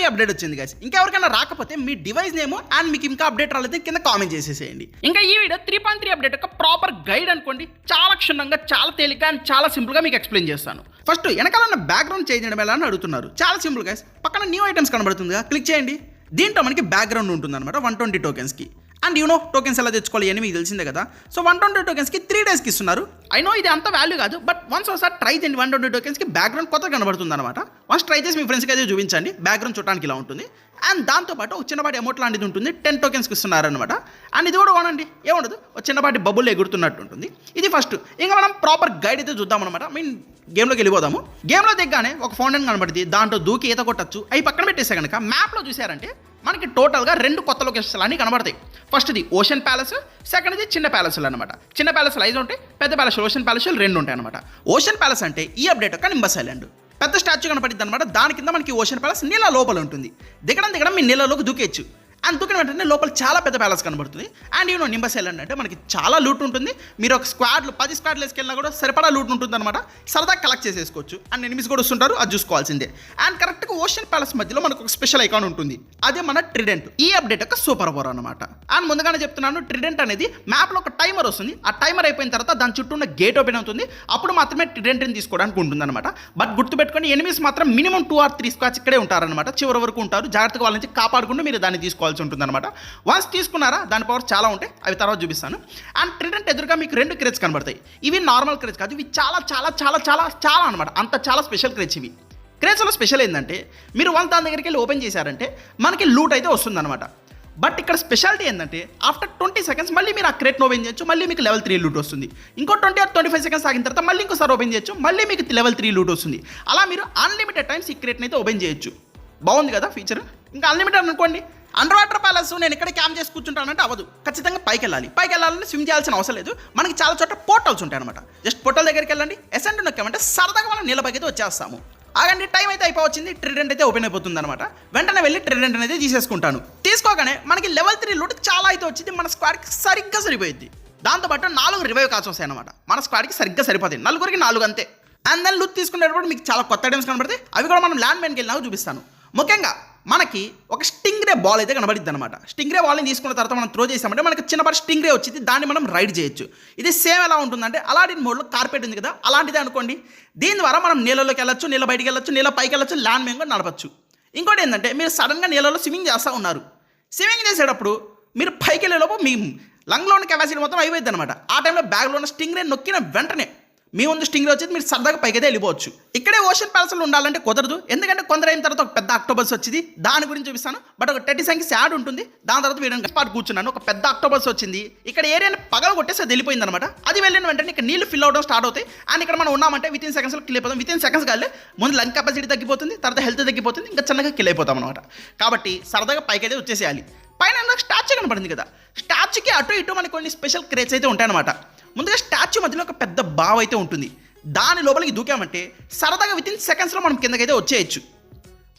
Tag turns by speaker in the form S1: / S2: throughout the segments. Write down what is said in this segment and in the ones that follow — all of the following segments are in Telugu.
S1: త్రీ అప్డేట్ వచ్చింది గైస్ ఇంకెవరికైనా రాకపోతే మీ డివైస్ నేమ్ అండ్ మీకు ఇంకా అప్డేట్ రాలేదు కింద కామెంట్ చేసేసేయండి.
S2: ఇంకా ఈ video three point three update యొక్క ప్రాపర్ గైడ్ అనుకోండి. చాలా క్షుణ్ణంగా చాలా తేలిగ్గా అండ్ చాలా సింపుల్గా మీకు ఎక్స్ప్లెయిన్ చేస్తాను.
S1: ఫస్ట్ వెనకాల ఉన్న బ్యాక్గ్రౌండ్ చేంజ్ చేయడం ఎలా అని అడుగుతున్నారు. చాలా సింపుల్ గైస్ పక్కన న్యూ ఐటమ్స్ కనబడుతుందిగా. క్లిక్ చేయండి. దీంట్లో మనకి బ్యాక్గ్రౌండ్ ఉంటుంది అనమాట వన్ ట్వంటీ టోకెన్స్కి అండ్ యూనో టోకెన్స్ ఎలా తెచ్చుకోవాలి అని మీకు తెలిసిందే కదా? సో వన్ ట్వంటీ టోకెన్స్కి త్రీ డేస్కి ఇస్తున్నారు.
S2: ఐ నో ఇది అంత వాల్యూ కాదు
S1: బట్ వన్స్ ఒకసారి ట్రై చేయండి వన్ ట్వంటీ టోకెన్స్కి బ్యాక్గ్రౌండ్ కొత్త కనబడుతుంది అనమాట వన్స్ ట్రై చేసి మీ ఫ్రెండ్స్కి అయితే చూపించండి బ్యాక్గ్రౌండ్ చూడడానికి ఇలా ఉంటుంది. అండ్ దాంతోపాటు ఒక చిన్నపాటి అమౌంట్ లాంటిది ఉంటుంది టెన్ టోకెన్స్కి ఇస్తున్నారనమాట అండ్ ఇది కూడా కొనండి ఏముండదు ఒక చిన్నపాటి బబుల్ ఎగురుతున్నట్టు ఉంటుంది. ఇది ఫస్ట్ ఇంకా మనం ప్రాపర్ గైడ్ అయితే చూద్దాం అనమాట మీన్ గేమ్లోకి వెళ్ళిపోదాము. గేమ్లో దిగ్గానే ఒక ఫౌంటైన్ కనబడుతుంది దాంట్లో దూకి ఈత కొట్టచ్చు. అవి పక్కన పెట్టేస్తే కనుక మ్యాప్లో చూసారంటే మనకి టోటల్గా రెండు కొత్త లొకేషన్స్ అన్నీ కనబడతాయి. ఫస్ట్ది ఓషన్ ప్యాలెస్ సెకండ్ది చిన్న ప్యాలెస్లు అనమాట చిన్న ప్యాలెస్లు ఐదు ఉంటాయి పెద్ద ప్యాలెస్ ఓషన్ ప్యాలెస్లు రెండు ఉంటాయి అనమాట ఓషన్ ప్యాలెస్ అంటే ఈ అప్డేట్ ఒక నింబస్ ఐలాండ్. పెద్ద స్టాచ్యూ కనపడింది అనమాట దాని కింద మనకి ఓషన్ ప్యాలెస్ నీళ్ళ లోపల ఉంటుంది. దిగడం దిగడం మీ నీళ్ళలోకి దూకేయచ్చు. అండ్ దూకిన వెంటనే లోపల చాలా పెద్ద ప్యాలెస్ కనబడుతుంది. అండ్ యూనో నింబస్ ఐలాండ్ అంటే మనకి చాలా లూట్ ఉంటుంది. మీరు ఒక స్క్వాడ్లు పది స్క్వాడ్లు వేసుకెళ్ళినా కూడా సరిపడా లూట్ ఉంటుంది అనమాట సరదా కలెక్ట్ చేసేసుకోవచ్చు. అండ్ ఎనిమిస్ కూడా వస్తుంటారు. అది చూసుకోవాల్సిందే. అండ్ కరెక్ట్గా ఓషన్ ప్యాలెస్ మధ్యలో మనకు ఒక స్పెషల్ ఐకాన్ ఉంటుంది. అదే మన ట్రిడెంట్ ఈ అప్డేట్ యొక్క సూపర్ పవర్ అనమాట అండ్ ముందుగానే చెప్తున్నాను ట్రిడెంట్ అనేది మ్యాప్లో ఒక టైమర్ వస్తుంది. ఆ టైమర్ అయిపోయిన తర్వాత దాని చుట్టూ ఉన్న గేట్ ఓపెన్ అవుతుంది. అప్పుడు మాత్రమే ట్రిడెంట్ని తీసుకోవడానికి ఉంటుంది అనమాట బట్ గుర్తుపెట్టుకొని ఎనిమిస్ మాత్రం minimum two or three squads ఇక్కడే ఉంటారనమాట చివరి వరకు ఉంటారు. జాగ్రత్తగా వాళ్ళ నుంచి కాపాడుకుంటూ మీరు దాన్ని తీసుకోవాలి తీసుకోవాల్సి ఉంటుంది అనమాట వన్స్ తీసుకున్నారా దాని పవర్ చాలా ఉంటాయి. అవి తర్వాత చూపిస్తాను. అండ్ ట్రిడెంట్ ఎదురుగా మీకు రెండు క్రేజ్ కనబడతాయి. ఇవి నార్మల్ క్రేజ్ కాదు ఇవి చాలా చాలా చాలా చాలా చాలా అనమాట అంత చాలా స్పెషల్ క్రేజ్ ఇవి. క్రేజ్లో స్పెషల్ ఏంటంటే మీరు వన్ దాని దగ్గరికి వెళ్ళి ఓపెన్ చేశారంటే మనకి లూట్ అయితే వస్తుందన్నమాట. బట్ ఇక్కడ స్పెషాలిటీ ఏంటంటే ఆఫ్టర్ ట్వంటీ సెకండ్స్ మళ్ళీ మీరు ఆ క్రేట్ ఓపెన్ చేయొచ్చు మళ్ళీ మీకు లెవెల్ త్రీ లూట్ వస్తుంది. ఇంకో twenty or twenty five seconds ఆగిన తర్వాత మళ్ళీ ఇంకోసారి ఓపెన్ చేయొచ్చు మళ్ళీ మీకు లెవెల్ త్రీ లూట్ వస్తుంది. అలా మీరు అన్లిమిటెడ్ టైమ్స్ ఈ క్రేట్ని అయితే ఓపెన్ చేయొచ్చు. బాగుంది కదా ఫీచర్ ఇంకా అన్లిమిటెడ్ అనుకోండి. అండర్ వాటర్ ప్యాలెస్ నేను ఇక్కడ క్యాంప్ చేసి కూర్చుంటానంటే అవ్వదు. ఖచ్చితంగా పైకి వెళ్ళాలి పైకి వెళ్ళాలని స్విమ్ చేయాల్సిన అవసరం లేదు. మనకి చాలా చోట్ల పోర్టల్స్ ఉంటాయి అనమాట జస్ట్ పోర్టల్ దగ్గరికి వెళ్ళండి. ఎసెంట్ నొక్కామంటే సరదాగా మనం నీళ్ళపైకి అయితే వచ్చేస్తాము. ఆగండి టైం అయితే అయిపోవచ్చింది. ట్రిడెంట్ అయితే ఓపెన్ అయిపోతుంది అనమాట వెంటనే వెళ్ళి ట్రిడెంట్ అనేది తీసేసుకుంటాను. తీసుకోగానే మనకి లెవెల్ త్రీ లూట్ చాలా అయితే వచ్చింది. మన స్క్వాడ్కి సరిగ్గా సరిపోయింది. దాంతోపాటు నాలుగు రివైవ్ కాల్స్ వస్తాయి అనమాట మన స్క్వాడ్కి సరిగ్గా సరిపోతుంది నలుగురికి నాలుగు అంతే. అండ్ దెన్ లుక్ తీసుకునేటప్పుడు మీకు చాలా కొత్త ఐటమ్స్ కనబడితే అవి కూడా మనం ల్యాండ్ మ్యాన్కి వెళ్ళినాక చూపిస్తాను. ముఖ్యంగా మనకి ఒక స్టింగ్రే బాల్ అయితే కనబడిద్ది అనమాట స్టింగ్రే బాల్ని తీసుకున్న తర్వాత మనం త్రో చేసామంటే మనకి చిన్నపాటి స్టింగ్రే వచ్చింది. దాన్ని మనం రైడ్ చేయొచ్చు. ఇది సేమ్ ఎలా ఉంటుందంటే అలాంటి మోడ్లో కార్పెట్ ఉంది కదా అలాంటిదే అనుకోండి. దీని ద్వారా మనం నీళ్ళలోకి వెళ్ళొచ్చు నీళ్ళ బయటికి వెళ్ళొచ్చు నీళ్ళ పైకి వెళ్ళొచ్చు ల్యాండ్ మేము కూడా నడపచ్చు. ఇంకోటి ఏంటంటే మీరు సడన్గా నీళ్ళలో స్విమ్మింగ్ చేస్తూ ఉన్నారు. స్విమ్మింగ్ చేసేటప్పుడు మీరు పైకి వెళ్ళేలోపు మీ లంగ్లో ఉన్న కెపాసిటీ మొత్తం అయిపోయింది అనమాట ఆ టైంలో బ్యాగ్లో ఉన్న స్టింగ్రే నొక్కిన వెంటనే మీ ముందు స్టింగ్లో వచ్చేది మీరు సరదాగా పైకైతే వెళ్ళిపోవచ్చు. ఇక్కడే ఓషన్ ప్యాలెస్లో ఉండాలంటే కుదరదు. ఎందుకంటే కొందరు అయిన తర్వాత ఒక పెద్ద అక్టోబర్స్ వచ్చింది. దాని గురించి చూపిస్తాను. బట్ ఒక టెట్టి సంఖ్య యాడ్ ఉంటుంది. దాని తర్వాత వీడియో పాటు కూర్చున్నాను. ఒక పెద్ద అక్టోబర్స్ వచ్చింది. ఇక్కడ ఏరియాని పగల కొట్టేసి అది వెళ్ళిపోయింది అనమాట అది వెళ్ళిన వెంటనే ఇక్కడ నీళ్ళు ఫిల్ అవడం స్టార్ట్ అవుతాయి. అండ్ ఇక్కడ మనం ఉన్నామంటే విత్ ఇన్ సెకండ్స్లో కిల్ అయిపోతాం. విత్ ఇన్ సెకండ్స్ కాలే ముందు లంగ్ కెపాసిటీ తగ్గిపోతుంది. తర్వాత హెల్త్ తగ్గిపోతుంది. ఇంకా చిన్నగా కిల్ అయిపోతాం అనమాట కాబట్టి సరదాగా పైకైతే వచ్చేసేయాలి. పైన స్టాచ్యూ కనపడింది కదా. స్టాచ్యూకి అటు ఇటు మనకి కొన్ని స్పెషల్ క్రేజ్ అయితే ఉంటాయన్నమాట. ముందుగా స్టాచ్యూ మధ్యలో ఒక పెద్ద బావ్ అయితే ఉంటుంది. దాని లోపలికి దూకామంటే సరదాగా విత్ ఇన్ సెకండ్స్లో మనం కిందకైతే వచ్చేయచ్చు.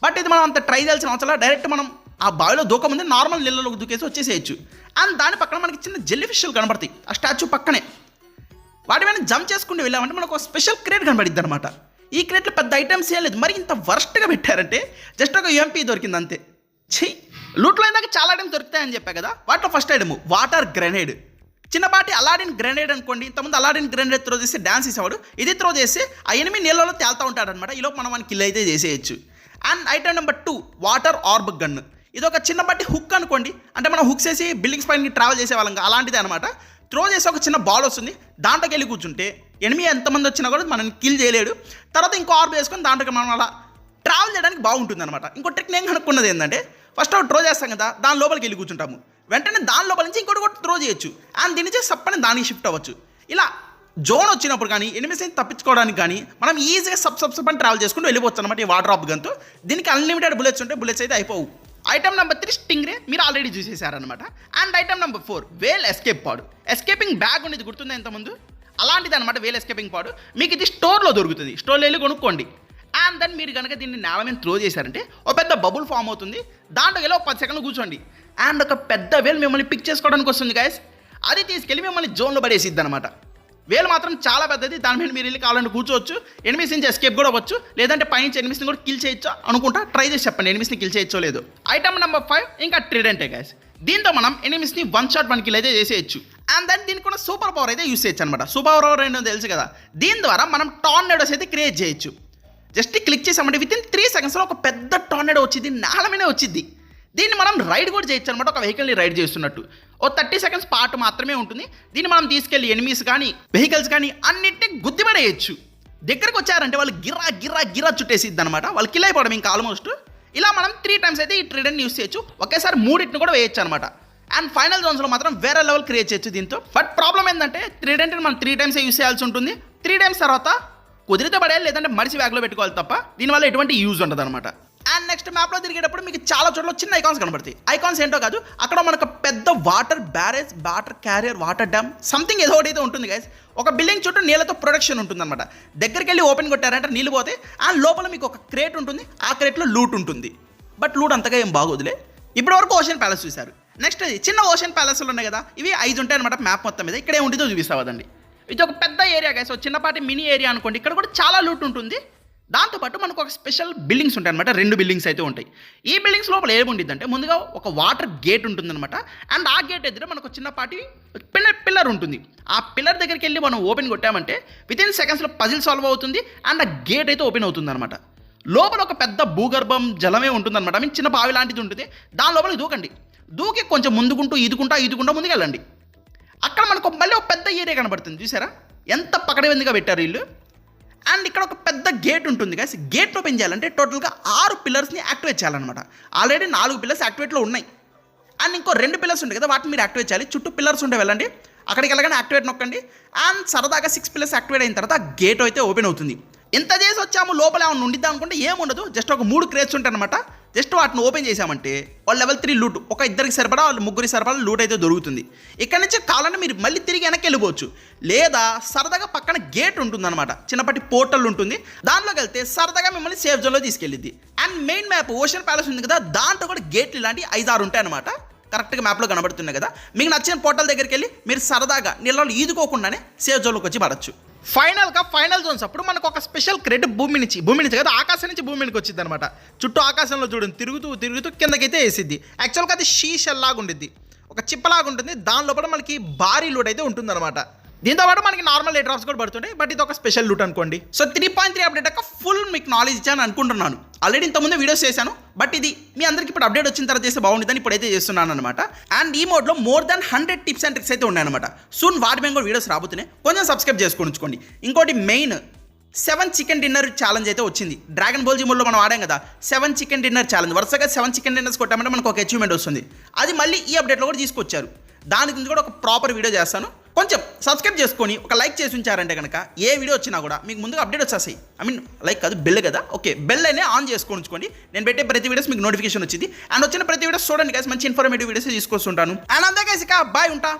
S1: బట్ ఇది మనం అంత ట్రై చేయాల్సిన అవసరం డైరెక్ట్ మనం ఆ బావిలో దూకముందే నార్మల్ నీళ్ళలోకి దూకేసి వచ్చేసేయచ్చు. అండ్ దాని పక్కన మనకి చిన్న జెల్లీ ఫిష్లు కనబడతాయి. ఆ స్టాచ్యూ పక్కనే. వాటి మీద జంప్ చేసుకుంటూ వెళ్ళామంటే మనకు ఒక స్పెషల్ క్రేట్ కనబడిద్ది అనమాట ఈ క్రేట్లో పెద్ద ఐటమ్స్ ఏం లేదు. మరి ఇంత వర్స్ట్గా పెట్టారంటే జస్ట్ ఒక ఎంపీ దొరికింది అంతే. చెయ్యి లూట్లో ఇందాక చాలా ఐటమ్స్ దొరుకుతాయని చెప్పా కదా? వాటిలో ఫస్ట్ ఐటమ్ వాటర్ గ్రెనేడ్ చిన్నపాటి అలాడిన్ గ్రెనేడ్ అనుకోండి ఇంతకుముందు అలాడిన్ గ్రెనేడ్ త్రో చేసి డ్యాన్స్ చేసేవాడు. ఇది త్రో చేసి ఆ ఎనిమిది నీళ్ళలో తేలుతూ ఉంటాడు అనమాట ఈలోపు మనం మనకి కిల్ అయితే చేసేయచ్చు. And item number two water orb gun. ఇది ఒక చిన్నపాటి హుక్ అనుకోండి. అంటే మనం హుక్స్ వేసి బిల్డింగ్స్ పైన ట్రావెల్ చేసే వాళ్ళం అలాంటిదే అనమాట త్రో చేసి ఒక చిన్న బాల్ వస్తుంది. దాంట్లోకి వెళ్ళి కూర్చుంటే ఎనిమిది ఎంతమంది వచ్చినా కూడా మనం కిల్ చేయలేడు. తర్వాత ఇంకో ఆర్బ్ వేసుకొని దాంట్లోకి మనం అలా ట్రావెల్ చేయడానికి బాగుంటుంది అనమాట ఇంకో ట్రిక్ నేను కనుక్కున్నది ఏంటంటే ఫస్ట్ త్రో చేస్తాం కదా దాని లోపలికి వెళ్ళి కూర్చుంటాము. వెంటనే దాని లోపల నుంచి ఇంకోటి కూడా త్రో చేయొచ్చు. అండ్ దీని నుంచి సప్పని దానికి షిఫ్ట్ అవ్వచ్చు. ఇలా జోన్ వచ్చినప్పుడు కానీ ఎనిమిస్ తప్పించుకోవడానికి కానీ మనం ఈజీగా సబ్ సబ్ సబ్ అని ట్రావెల్ చేసుకుంటూ వెళ్ళిపోవచ్చు అనమాట ఈ వాటర్ ఆఫ్ గన్తో దీనికి అన్లిమిటెడ్ బుల్లెట్స్ ఉంటే బుల్లెట్స్ అయితే అయిపోవు. ఐటమ్ నెంబర్ త్రీ స్టింగ్రే మీరు already చూసేశారనమాట and item number four whale escape pod escaping bag ఉండేది గుర్తుందా ఇంతకుముందు? అలాంటిది అనమాట వేల్ ఎస్కేపింగ్ పాడు మీకు ఇది స్టోర్లో దొరుకుతుంది. స్టోర్లో వెళ్ళి కొనుక్కోండి. అండ్ దెన్ మీరు కనుక దీన్ని నేల మీద త్రో చేశారంటే ఒక పెద్ద బబుల్ ఫామ్ అవుతుంది. దాంట్లో ఎలా ఒక పది సెకండ్లు కూర్చోండి. అండ్ ఒక పెద్ద వేల్ మిమ్మల్ని పిక్ చేసుకోవడానికి వస్తుంది గాయస్ అది తీసుకెళ్ళి మిమ్మల్ని జోన్లో పడేసిద్ది అనమాట వేలు మాత్రం చాలా పెద్దది. దాని మీద మీరు వెళ్ళి కావాలంటే కూర్చోవచ్చు. ఎనిమిస్ నుంచి ఎస్కేప్ కూడా అవ్వచ్చు. లేదంటే పైనుంచి ఎనిమిస్ని కూడా కిల్ చేయొచ్చు అనుకుంటా ట్రై చేసి చెప్పండి. ఎనిమిస్ని కిల్ చేయొచ్చో లేదు. ఐటమ్ నెంబర్ ఫైవ్ ఇంకా ట్రిడెంటే గైస్ దీంతో మనం ఎనిమిస్ని వన్ షాట్ వన్ కిల్ అయితే చేసేయచ్చు. అండ్ దెన్ దీనికి కూడా సూపర్ పవర్ అయితే యూస్ చేయొచ్చు అనమాట సూపర్ పవర్ ఏంటో తెలుసు కదా. దీని ద్వారా మనం టార్నెడోస్ అయితే క్రియేట్ చేయొచ్చు. జస్ట్ క్లిక్ చేసామంటే విత్ ఇన్ త్రీ సెకండ్స్లో ఒక పెద్ద టార్నెడో వచ్చింది నేలమీనే వచ్చింది. దీన్ని మనం రైడ్ కూడా చేయొచ్చు అనమాట ఒక వెహికల్ని రైడ్ చేస్తున్నట్టు. ఓ థర్టీ సెకండ్స్ పార్ట్ మాత్రమే ఉంటుంది. దీన్ని మనం తీసుకెళ్ళి ఎనిమీస్ కానీ వెహికల్స్ కానీ అన్నింటినీ గుద్దిపడేయచ్చు. దగ్గరకు వచ్చారంటే వాళ్ళు గిర్రా గిర్రా గిర్రా చుట్టేసిద్ది అనమాట వాళ్ళు కిల్ అయిపోవడం ఇంకా ఆల్మోస్ట్ ఇలా మనం త్రీ టైమ్స్ అయితే ఈ ట్రిడెంట్ యూస్ చేయొచ్చు. ఒకేసారి మూడింటిని కూడా వేయొచ్చు అనమాట అండ్ ఫైనల్ జోన్స్లో మాత్రం వేరే లెవెల్ క్రియేట్ చేయొచ్చు దీంతో. బట్ ప్రాబ్లం ఏంటంటే త్రీడెంట్ని మనం త్రీ టైమ్స్ యూస్ చేయాల్సి ఉంటుంది. త్రీ టైమ్స్ తర్వాత కుదిరితే పడేయాలి లేదంటే మడిసి బ్యాగ్లో పెట్టుకోవాలి తప్ప దీనివల్ల ఎటువంటి యూజ్ ఉండదు అనమాట అండ్ నెక్స్ట్ మ్యాప్లో తిరిగేటప్పుడు మీకు చాలా చోట్ల చిన్న ఐకాన్స్ కనబడతాయి. ఐకాన్స్ ఏంటో కాదు అక్కడ మనకు పెద్ద water barrage water carrier water dam something ఏదో ఒకటి అయితే ఉంటుంది గైస్ ఒక బిల్డింగ్ చుట్టూ నీళ్ళతో ప్రొడక్షన్ ఉంటుందన్నమాట. దగ్గరికి వెళ్ళి ఓపెన్ కొట్టారంటే నీళ్ళు పోతే అండ్ లోపల మీకు ఒక క్రేట్ ఉంటుంది ఆ క్రేట్లో లూట్ ఉంటుంది. బట్ లూట్ అంతగా ఏం బాగోదులే. ఇప్పటి వరకు ఓషన్ ప్యాలెస్ చూశారు. నెక్స్ట్ చిన్న ఓషన్ ప్యాలెస్లు ఉన్నాయి కదా ఇవి ఐదు ఉంటాయి అనమాట మ్యాప్ మొత్తం మీద. ఇక్కడ ఏముంటుందో చూపిస్తావదండి ఇది ఒక పెద్ద ఏరియా గైస్ ఒక చిన్నపాటి మినీ ఏరియా అనుకోండి. ఇక్కడ కూడా చాలా లూట్ ఉంటుంది. దాంతోపాటు మనకు ఒక స్పెషల్ బిల్డింగ్స్ ఉంటాయి అనమాట రెండు బిల్డింగ్స్ అయితే ఉంటాయి. ఈ బిల్డింగ్స్ లోపల ఏముండిద్దంటే ముందుగా ఒక వాటర్ గేట్ ఉంటుందన్నమాట. అండ్ ఆ గేట్ ఎదురు మనకు చిన్నపాటి పిల్లర్ పిల్లర్ ఉంటుంది. ఆ పిల్లర్ దగ్గరికి వెళ్ళి మనం ఓపెన్ కొట్టామంటే విత్ ఇన్ సెకండ్స్లో పజిల్ సాల్వ్ అవుతుంది అండ్ ఆ గేట్ అయితే ఓపెన్ అవుతుంది అనమాట లోపల ఒక పెద్ద భూగర్భం జలమే ఉంటుందన్నమాట. మీన్ చిన్న బావి లాంటిది ఉంటుంది. దాని లోపలికి దూకండి. దూకి కొంచెం ముందుకుంటూ ఈదుకుంటా ఈదుకుంటా ముందుకెళ్ళండి. అక్కడ మనకు మళ్ళీ ఒక పెద్ద ఏరియా కనబడుతుంది చూసారా ఎంత పకడబందిగా పెట్టారు వీళ్ళు. అండ్ ఇక్కడ ఒక పెద్ద గేట్ ఉంటుంది కదా గేట్ ఓపెన్ చేయాలంటే టోటల్గా ఆరు పిల్లర్స్ని యాక్టివేట్ చేయాలన్నమాట. ఆల్రెడీ నాలుగు పిల్లర్స్ యాక్టివేట్లో ఉన్నాయి. అండ్ ఇంకో రెండు పిల్లర్స్ ఉంటాయి కదా వాటిని మీరు యాక్టివేట్ చేయాలి. చుట్టూ పిల్లర్స్ ఉంటే వెళ్ళండి. అక్కడికి వెళ్ళగానే యాక్టివేట్ నొక్కండి. అండ్ సరదాగా సిక్స్ పిల్లర్స్ యాక్టివేట్ అయిన తర్వాత గేట్ అయితే ఓపెన్ అవుతుంది. ఎంత చేసి వచ్చాము లోపల ఏమన్నా ఉండిద్దాం అనుకుంటే ఏముండదు. జస్ట్ ఒక మూడు క్రేట్స్ ఉంటాయి అనమాట జస్ట్ వాటిని ఓపెన్ చేసామంటే వాళ్ళు లెవెల్ త్రీ లూట్ ఒక ఇద్దరికి సరిపడా వాళ్ళు ముగ్గురికి సరిపడా లూట్ అయితే దొరుకుతుంది. ఇక్కడ నుంచి కావాలంటే మీరు మళ్ళీ తిరిగి వెనక్కి వెళ్ళిపోవచ్చు. లేదా సరదాగా పక్కన గేట్ ఉంటుందన్నమాట. చిన్నపాటి పోర్టల్ ఉంటుంది. దానిలోకి వెళ్తే సరదాగా మిమ్మల్ని సేఫ్ జోన్లో తీసుకెళ్ళిద్ది. And main map ocean palace ఉంది కదా దాంట్లో కూడా గేట్లు ఇలాంటి ఐదు ఆరు ఉంటాయి అనమాట కరెక్ట్గా మ్యాప్లో కనబడుతున్నాయి కదా. మీకు నచ్చిన పోర్టల్ దగ్గరికి వెళ్ళి మీరు సరదాగా నీళ్ళలో ఈదుకోకుండానే సేఫ్ జోన్లోకి వచ్చి పడచ్చు ఫైనల్గా ఫైనల్ జోన్స్ అప్పుడు మనకు ఒక స్పెషల్ క్రెడిట్ భూమి నుంచి భూమి నుంచి కదా ఆకాశం నుంచి భూమి నుంచి వచ్చింది అనమాట చుట్టూ ఆకాశంలో చూడండి తిరుగుతూ తిరుగుతూ కిందకైతే వేసిద్ది. యాక్చువల్గా అది షీషల్ లాగా ఉండిద్ది. ఒక చిప్పలాగా ఉంటుంది దాని లోపల మనకి భారీ లూట్ అయితే ఉంటుందన్నమాట. దీంతో పాటు మనకి నార్మల్ ఎయిర్ డ్రాప్స్ కూడా పడుతుంటాయి బట్ ఇది ఒక స్పెషల్ లూట్ అనుకోండి. So three point three update full మీకు నాలెడ్జ్ ఇచ్చాను అనుకుంటున్నాను. ఆల్రెడీ ఇంతకుముందు వీడియోస్ చేశాను బట్ ఇది మీ అందరికి ఇప్పుడు అప్డేట్ వచ్చిన తర్వాత చేస్తే బాగుంటుందని ఇప్పుడైతే చేస్తున్నాను అనమాట అండ్ ఈ మోడ్లో more than hundred tips and tricks అయితే ఉన్నాయన్నమాట. సూన్ వాటి మేము కూడా వీడియోస్ రాబోతున్నాయి. కొంచెం సబ్స్క్రైబ్ చేసుకొని ఇంకోటి main seven chicken dinner challenge అయితే వచ్చింది. డ్రాగన్ బాల్ జిమ్లో మనం ఆడాం కదా సెవెన్ చికెన్ డిన్నర్ ఛాలెంజ్ వరుసగా సెవెన్ చికెన్ డిన్నర్స్ కొట్టామంటే మనకు ఒక అచీవ్మెంట్ వస్తుంది. అది మళ్ళీ ఈ అప్డేట్లో కూడా తీసుకొచ్చారు. దాని గురించి కూడా ఒక ప్రాపర్ వీడియో చేస్తాను. కొంచెం సబ్స్క్రైబ్ చేసుకొని ఒక లైక్ చేసి ఉంచారంటే కనుక ఏ వీడియో వచ్చినా కూడా మీకు ముందుగా అప్డేట్ వచ్చేస్తాయి. ఐ మీన్ లైక్ కాదు బెల్ కదా? ఓకే బెల్ అనే ఆన్ చేసుకొని ఉంచుకోండి. నేను పెట్టే ప్రతి వీడియోస్ మీకు నోటిఫికేషన్ వచ్చింది. అండ్ వచ్చిన ప్రతి వీడియోస్ చూడండి guys మంచి ఇన్ఫర్మేటివ్ వీడియోస్ తీసుకొస్తుంటాను. అండ్ అంతే guys బాయ్ ఉంటా.